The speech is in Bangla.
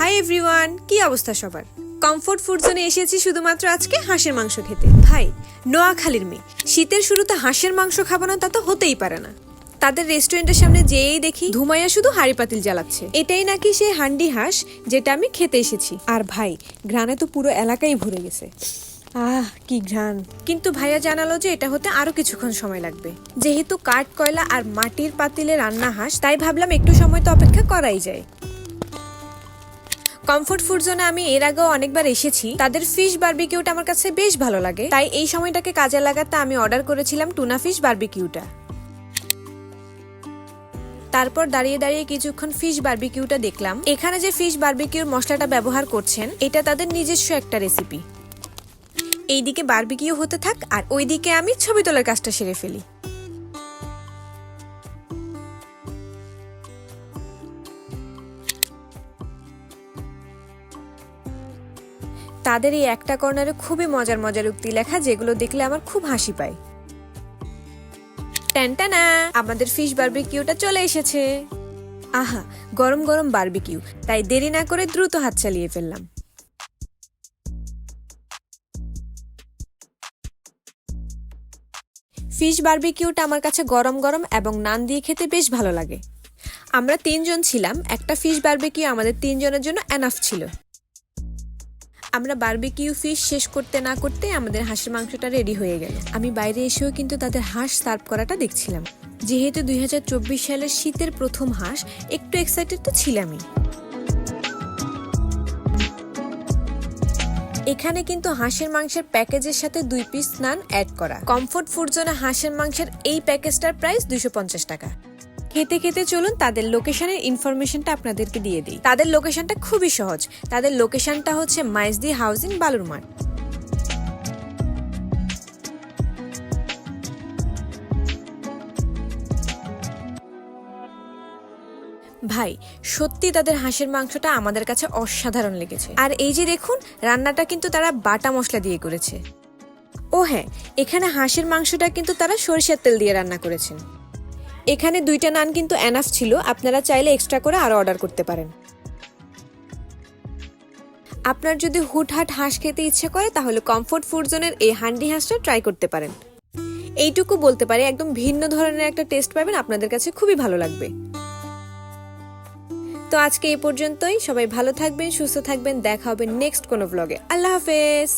হাই এভরিওয়ান কি অবস্থা সবার? কমফোর্ট ফুড জোনে এসেছি শুধুমাত্র আজকে হাঁসের মাংস খেতে। ভাই, নোয়াখালীর মেয়ে, শীতের শুরুতে হাঁসের মাংস খাব না তা তো হতেই পারে না। তাদের রেস্টুরেন্টের সামনে যেয়েই দেখি, ধুমাইয়া শুধু হাড়ি পাতিল জ্বালাচ্ছে। এটাই নাকি সেই হান্ডি হাঁস যেটা আমি খেতে এসেছি। আর ভাই গ্রানে তো পুরো এলাকাই ভরে গেছে। আহ, কি ঘ্রাণ। কিন্তু ভাইয়া জানালো যে এটা হতে আরও কিছুক্ষণ সময় লাগবে। যেহেতু কাঠ, কয়লা আর মাটির পাতিলে রান্না হাঁস, তাই ভাবলাম একটু সময় তো অপেক্ষা করাই যায়। কমফোর্ট ফুড জোনে আমি এর আগেও অনেকবার এসেছি। তাদের ফিশ বারবিকিউটা আমার কাছে বেশ ভালো লাগে। তাই এই সময়টাকে কাজে লাগাতে আমি অর্ডার করেছিলাম টুনা ফিশ বারবিকিউটা। তারপর দাঁড়িয়ে দাঁড়িয়ে কিছুক্ষণ ফিশ বারবিকিউটা দেখলাম। এখানে যে ফিশ বারবিকিউর মশলাটা ব্যবহার করছেন, এটা তাদের নিজস্ব একটা রেসিপি এইদিকে বারবিকিউ হতে থাক, আর ওইদিকে আমি ছবি তোলার কাজটা সেরে ফেলি। তাদের এই একটা কর্নারে খুবই মজার মজার উক্তি লেখা, যেগুলো দেখলে আমার খুব হাসি পায়। ট্যান্টানা আমাদের ফিশ বারবিকিউটা চলে এসেছে। আহা, গরম গরম বারবিকিউ তাই দেরি না করে দ্রুত হাত চালিয়ে ফেললাম। ফিশ বারবিকিউটা আমার কাছে গরম গরম এবং নান দিয়ে খেতে বেশ ভালো লাগে। আমরা তিনজন ছিলাম, একটা ফিশ বারবিকিউ আমাদের তিনজনের জন্য এনাফ ছিল। আমরা বারবিকিউ ফিশ শেষ করতে না করতে আমাদের হাঁসের মাংসটা রেডি হয়ে গেল। আমি বাইরে এসেও কিন্তু তাদের হাঁস সার্ভ করাটা দেখছিলাম। যেহেতু দুই হাজার চব্বিশ সালের শীতের প্রথম হাঁস, একটু এক্সাইটেড তো ছিলামই। এখানে কিন্তু হাঁসের মাংসের প্যাকেজের সাথে দুই পিস নান অ্যাড করা। কমফোর্ট ফুড জোনে হাঁসের মাংসের এই প্যাকেজটার প্রাইস পঞ্চাশ টাকা। খেতে খেতে চলুন তাদের লোকেশনের ইনফরমেশনটা আপনাদেরকে দিয়ে দিই। তাদের লোকেশনটা খুবই সহজ। তাদের লোকেশনটা হচ্ছে মাইজদি হাউজিং বালুরমাঠ ভাই, সত্যি তাদের হাঁসের মাংসটা আমাদের কাছে অসাধারণ লেগেছে। আর এই যে দেখুন, রান্নাটা কিন্তু তারা বাটা মশলা দিয়ে করেছে। ও হ্যাঁ এখানে হাঁসের মাংসটা কিন্তু তারা সরিষার তেল দিয়ে রান্না করেছেন। এখানে দুইটা নান কিন্তু এনাফ ছিল, আপনারা চাইলে এক্সট্রা করে আরও অর্ডার করতে পারেন। আপনার যদি হুটহাট হাঁস খেতে ইচ্ছে করে, তাহলে কমফোর্ট ফুড জোনের এই হান্ডি হাঁসটা ট্রাই করতে পারেন। এইটুকু বলতে পারে, একদম ভিন্ন ধরনের একটা টেস্ট পাবেন, আপনাদের কাছে খুবই ভালো লাগবে। তো আজকে এই পর্যন্তই। সবাই ভালো থাকবেন, সুস্থ থাকবেন। দেখা হবে নেক্সট কোনো ব্লগে আল্লাহ হাফেজ।